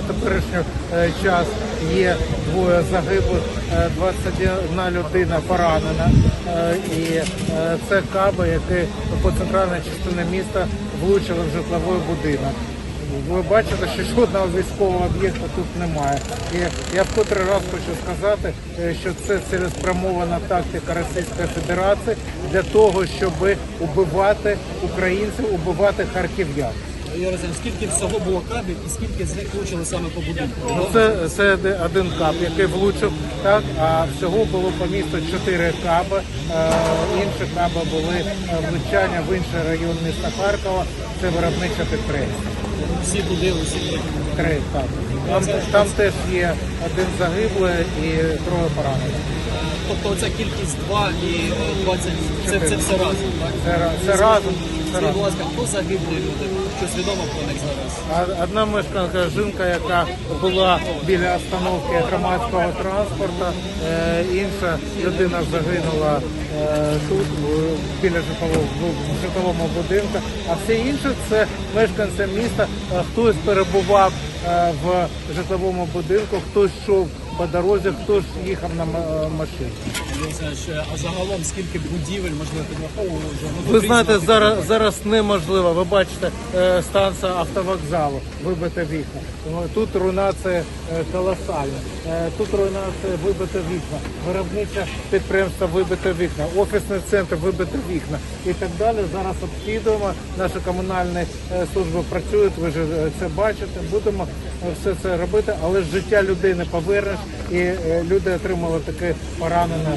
теперішній е, час є двоє загиблих, е, 21 людина поранена. Е, І е, це каби, які по центральній частині міста влучили в житловий будинок. Ви бачите, що жодного військового об'єкта тут немає. І я вкотре раз хочу сказати, е, що це цілеспрямована тактика Російської Федерації для того, щоб убивати українців, убивати харків'ян. Юрій Олексійович, скільки всього було кабів і скільки з них влучили саме по будинку? Ну, Це, це один кап, який влучив, так, а всього було по місту чотири каби. Е, інші каби були е, влучання в інший район міста Харкова. Це виробниче підприємство. Всі будили, всі три. Три каби. Там, там теж є один загиблий і троє поранених. Тобто ця кількість 2 і е, 20, це, це все разом, так? Це, це разом. Скажіть, будь ласка, хто загиблі люди? Щось відомо про них зараз? Одна мешканка жінка, яка була біля остановки громадського транспорту, е, інша людина загинула е, тут, біля житлового, будинку. А всі інші це мешканці міста. Е, Хтось перебував в житловому будинку, хтось йшов по дорозі, хтось їхав на машині. А загалом скільки будівель, можливо, підраховували вже? Ну, Ви знаєте, зараз зараз неможливо. Ви бачите, е, станція автовокзалу, вибите вікна. Тут руйнація е, колосальна. Е, Тут руйнація вибите вікна, виробниче підприємство вибите вікна, офісний центр вибите вікна і так далі. Зараз обслідуємо. Наші комунальні служби працюють. Ви ж це бачите. Будемо все це робити, але ж життя людини повернеш, і е, люди отримали таке поранення.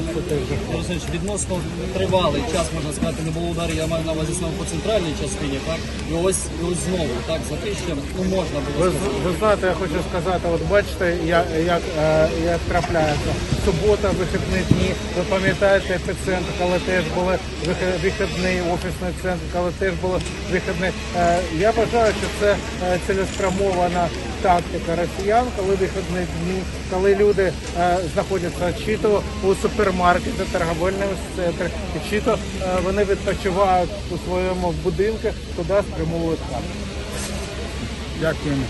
Олексійович, відносно тривалий час, можна сказати, не було ударів, я маю на увазі саме по центральній частині, так? І ось, і ось знову, так, за що ну, можна було Ви, сказати. ви знаєте, я хочу сказати, от бачите, як, як, е, як трапляється. Субота, вихідні дні. Ви пам'ятаєте епіцентр, коли теж були вихідні, офісний центр, коли теж були вихідні. Е, я вважаю, що це е, цілеспрямована тактика росіян, коли вихідні дні, коли люди е, знаходяться чи то у супермаркеті, торговельному центрі, чи то е, вони відпочивають у своєму будинку, туди спрямовують камери. Дякуємо.